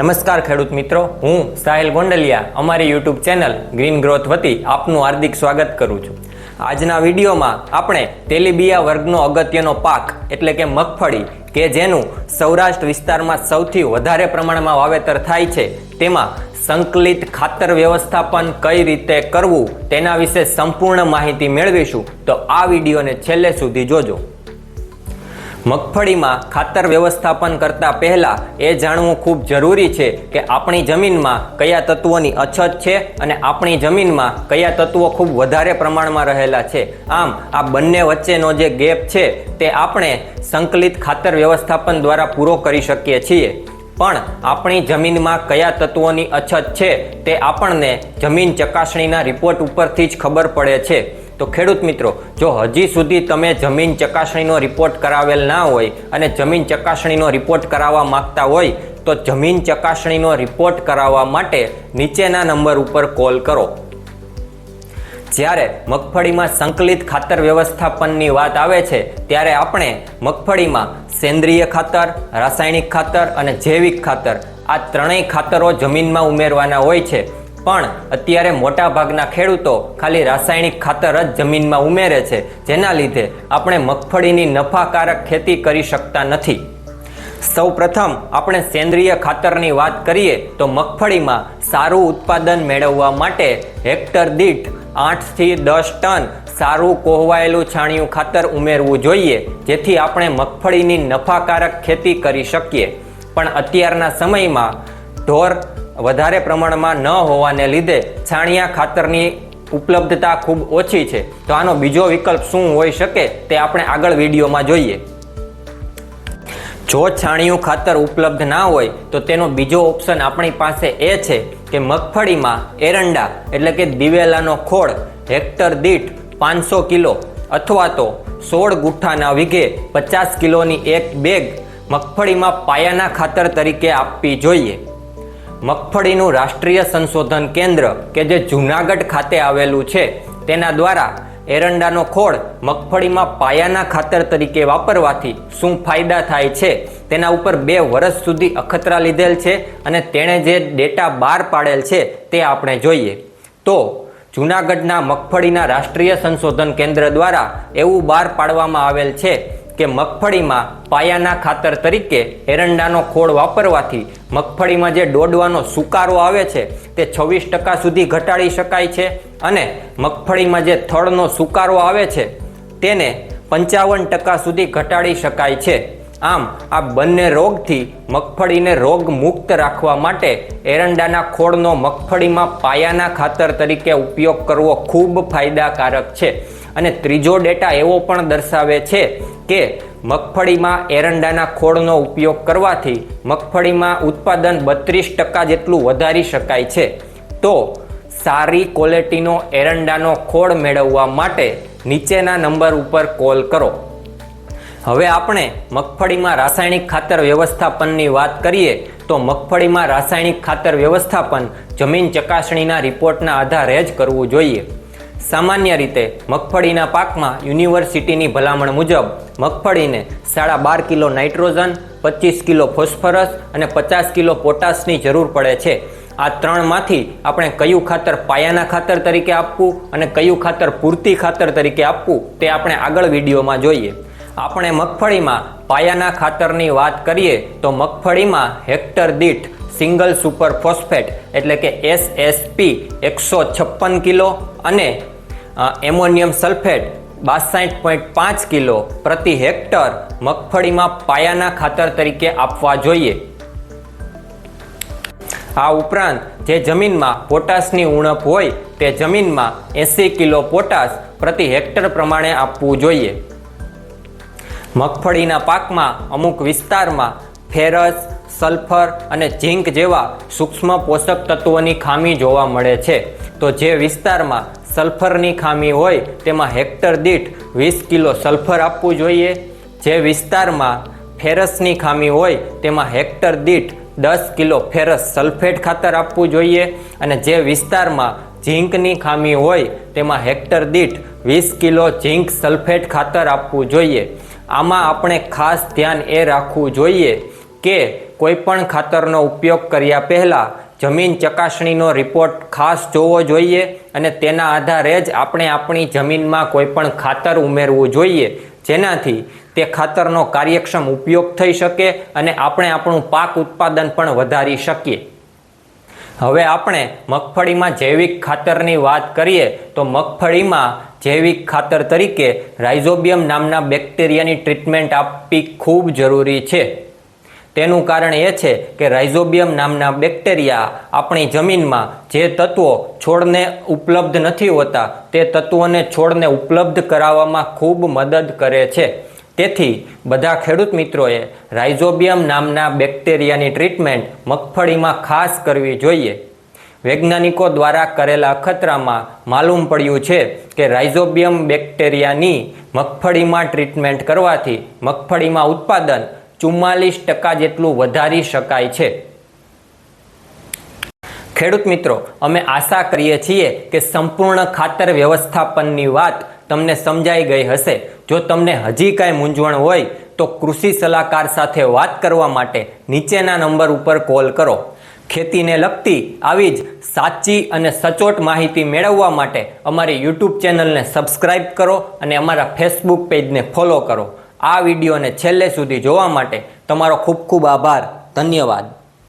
નમસ્કાર ખેડૂત મિત્રો, હું સાહિલ ગોંડલિયા, અમારી યુટ્યુબ ચેનલ ગ્રીન ગ્રોથ વતી આપનું હાર્દિક સ્વાગત કરું છું. આજના વિડીયોમાં આપણે તેલીબિયા વર્ગનો અગત્યનો પાક, એટલે કે મગફળી, કે જેનું સૌરાષ્ટ્ર વિસ્તારમાં સૌથી વધારે પ્રમાણમાં વાવેતર થાય છે, તેમાં સંકલિત ખાતર વ્યવસ્થાપન કઈ રીતે કરવું, તેના વિશે સંપૂર્ણ માહિતી મેળવીશું, તો આ વિડીયોને છેલ્લે સુધી જોજો. મગફળીમાં ખાતર વ્યવસ્થાપન કરતા પહેલા એ જાણવું ખૂબ જરૂરી છે કે આપણી જમીનમાં કયા તત્વોની અછત છે અને આપણી જમીનમાં કયા તત્વો ખૂબ વધારે પ્રમાણમાં રહેલા છે. આમ, આ બંને વચ્ચેનો જે ગેપ છે તે આપણે સંકલિત ખાતર વ્યવસ્થાપન દ્વારા પૂરો કરી શકીએ છીએ. પણ આપણી જમીનમાં કયા તત્વોની અછત છે તે આપણને જમીન ચકાસણીના રિપોર્ટ ઉપરથી જ ખબર પડે છે. તો ખેડૂત મિત્રો, જો હજી સુધી તમે જમીન ચકાસણીનો રિપોર્ટ કરાવેલ ના હોય અને જમીન ચકાસણીનો રિપોર્ટ કરાવવા માંગતા હોય, તો જમીન ચકાસણીનો રિપોર્ટ કરાવવા માટે નીચેના નંબર ઉપર કોલ કરો. જ્યારે મગફળીમાં સંકલિત ખાતર વ્યવસ્થાપનની વાત આવે છે, ત્યારે આપણે મગફળીમાં સેન્દ્રિય ખાતર, રાસાયણિક ખાતર અને જૈવિક ખાતર આ ત્રણેય ખાતરો જમીનમાં ઉમેરવાના હોય છે. પણ અત્યારે મોટા ભાગના ખેડૂતો ખાલી રાસાયણિક ખાતર જ જમીનમાં ઉમેરે છે, જેના લીધે આપણે મગફળીની નફાકારક ખેતી કરી શકતા નથી. સૌ પ્રથમ આપણે સેન્દ્રિય ખાતરની વાત કરીએ તો મગફળીમાં સારું ઉત્પાદન મેળવવા માટે હેક્ટર દીઠ આઠથી દસ ટન સારું કોહવાયેલું છાણિયું ખાતર ઉમેરવું જોઈએ, જેથી આપણે મગફળીની નફાકારક ખેતી કરી શકીએ. પણ અત્યારના સમયમાં ઢોર વધારે પ્રમાણમાં ન હોવાને લીધે છાણિયા ખાતરની ઉપલબ્ધતા ખૂબ ઓછી છે. તો આનો બીજો વિકલ્પ શું હોઈ શકે તે આપણે આગળ વિડીયોમાં જોઈએ. જો છાણિયું ખાતર ઉપલબ્ધ ના હોય, તો તેનો બીજો ઓપ્શન આપણી પાસે એ છે કે મગફળીમાં એરંડા એટલે કે દિવેલાનો ખોળ, હેક્ટર દીઠ પાંચસો કિલો અથવા તો સોળ ગુઠ્ઠાના વીઘે પચાસ કિલોની એક બેગ મગફળીમાં પાયાના ખાતર તરીકે આપવી જોઈએ. મગફળીનું રાષ્ટ્રીય સંશોધન કેન્દ્ર કે જે જૂનાગઢ ખાતે આવેલું છે, તેના દ્વારા એરંડાનો ખોળ મગફળીમાં પાયાના ખાતર તરીકે વાપરવાથી શું ફાયદા થાય છે? તેના ઉપર બે વર્ષ સુધી અખતરા લીધેલ છે અને તેણે જે ડેટા બહાર પાડેલ છે તે આપણે જોઈએ. તો, જૂનાગઢના મગફળીના રાષ્ટ્રીય સંશોધન કેન્દ્ર દ્વારા એવું બહાર પાડવામાં આવેલ છે કે મગફળીમાં પાયાના ખાતર તરીકે એરંડાનો ખોળ વાપરવાથી મગફળીમાં જે દોડવાનો સુકારો આવે છે, તે છવ્વીસ ટકા સુધી ઘટાડી શકાય છે અને મગફળીમાં જે થળનો સુકારો આવે છે, તેને પંચાવન ટકા સુધી ઘટાડી શકાય છે. આમ, આ બંને રોગથી મગફળીને રોગ મુક્ત રાખવા માટે એરંડાના ખોળનો મગફળીમાં પાયાના ખાતર તરીકે ઉપયોગ કરવો ખૂબ ફાયદાકારક છે. અને ત્રીજો ડેટા એવો પણ દર્શાવે છે કે મગફળીમાં એરંડાના ખોળનો ઉપયોગ કરવાથી મગફળીમાં ઉત્પાદન બત્રીસ ટકા જેટલું વધારી શકાય છે. તો સારી ક્વોલિટીનો એરંડાનો ખોળ મેળવવા માટે નીચેના નંબર ઉપર કોલ કરો. હવે આપણે મગફળીમાં રાસાયણિક ખાતર વ્યવસ્થાપનની વાત કરીએ, તો મગફળીમાં રાસાયણિક ખાતર વ્યવસ્થાપન જમીન ચકાસણીના રિપોર્ટના આધારે જ કરવું જોઈએ. સામાન્ય રીતે મગફળીના પાકમાં યુનિવર્સિટીની ભલામણ મુજબ મગફળીને સાડા બાર કિલો નાઇટ્રોજન, પચીસ કિલો ફોસ્ફરસ અને પચાસ કિલો પોટાશની જરૂર પડે છે. આ ત્રણમાંથી આપણે કયું ખાતર પાયાના ખાતર તરીકે આપવું અને કયું ખાતર પૂરતી ખાતર તરીકે આપવું તે આપણે આગળ વિડીયોમાં જોઈએ. આપણે મગફળીમાં પાયાના ખાતરની વાત કરીએ તો મગફળીમાં હેક્ટર દીઠ સિંગલ સુપર ફોસ્ફેટ એટલે કે એસએસપી એકસો છપ્પન કિલો અને એમોનિયમ સલ્ફેટ બાસાઠ પોઈન્ટ પાંચ કિલો પ્રતિ હેક્ટર મગફળીમાં પાયાના ખાતર તરીકે આપવા જોઈએ. આ ઉપરાંત જે જમીનમાં પોટાશની ઉણપ હોય તે જમીનમાં એંસી કિલો પોટાશ પ્રતિ હેક્ટર પ્રમાણે આપવું જોઈએ. મગફળીના પાકમાં અમુક વિસ્તારમાં ફેરસ, સલ્ફર અને ઝીંક જેવા સૂક્ષ્મ પોષક તત્વોની ખામી જોવા મળે છે. તો જે વિસ્તારમાં સલ્ફરની ખામી હોય તેમાં હેક્ટર દીઠ વીસ કિલો સલ્ફર આપવું જોઈએ. જે વિસ્તારમાં ફેરસની ખામી હોય તેમાં હેક્ટર દીઠ દસ કિલો ફેરસ સલ્ફેટ ખાતર આપવું જોઈએ અને જે વિસ્તારમાં ઝીંકની ખામી હોય તેમાં હેક્ટર દીઠ વીસ કિલો ઝીંક સલ્ફેટ ખાતર આપવું જોઈએ. આમાં આપણે ખાસ ધ્યાન એ રાખવું જોઈએ કે કોઈપણ ખાતરનો ઉપયોગ કર્યા પહેલાં જમીન ચકાસણીનો રિપોર્ટ ખાસ જોવો જોઈએ અને તેના આધારે જ આપણે આપણી જમીનમાં કોઈપણ ખાતર ઉમેરવું જોઈએ. જેનાથી તે ખાતરનો કાર્યક્ષમ ઉપયોગ થઈ શકે અને આપણે આપણું પાક ઉત્પાદન પણ વધારી શકીએ. હવે આપણે મગફળીમાં જૈવિક ખાતરની વાત કરીએ તો મગફળીમાં જૈવિક ખાતર તરીકે રાઇઝોબિયમ નામના બેક્ટેરિયાની ટ્રીટમેન્ટ આપવી ખૂબ જરૂરી છે. તેનું કારણ એ છે કે રાઇઝોબિયમ નામના બેક્ટેરિયા આપણી જમીનમાં જે તત્વો છોડને ઉપલબ્ધ નથી હોતા, તે તત્વોને છોડને ઉપલબ્ધ કરાવવામાં ખૂબ મદદ કરે છે. તેથી બધા ખેડૂત મિત્રોએ રાઇઝોબિયમ નામના બેક્ટેરિયાની ટ્રીટમેન્ટ મગફળીમાં ખાસ કરવી જોઈએ. વૈજ્ઞાનિકો દ્વારા કરેલા અખતરામાં માલુમ પડ્યું છે કે રાઇઝોબિયમ બેક્ટેરિયાની મગફળીમાં ટ્રીટમેન્ટ કરવાથી મગફળીમાં ઉત્પાદન ચુમ્માલીસ ટકા જેટલું વધારી શકાય છે. ખેડૂત મિત્રો, અમે આશા કરીએ છીએ કે સંપૂર્ણ ખાતર વ્યવસ્થાપનની વાત તમને સમજાઈ ગઈ હશે. જો તમને હજી કાંઈ મૂંઝવણ હોય, તો કૃષિ સલાહકાર સાથે વાત કરવા માટે નીચેના નંબર ઉપર કોલ કરો. ખેતીને લગતી આવી જ સાચી અને સચોટ માહિતી મેળવવા માટે અમારી યુટ્યુબ ચેનલને સબસ્ક્રાઇબ કરો અને અમારા ફેસબુક પેજને ફોલો કરો. આ વિડીયોને છેલ્લે સુધી જોવા માટે તમારો ખૂબ ખૂબ આભાર. ધન્યવાદ.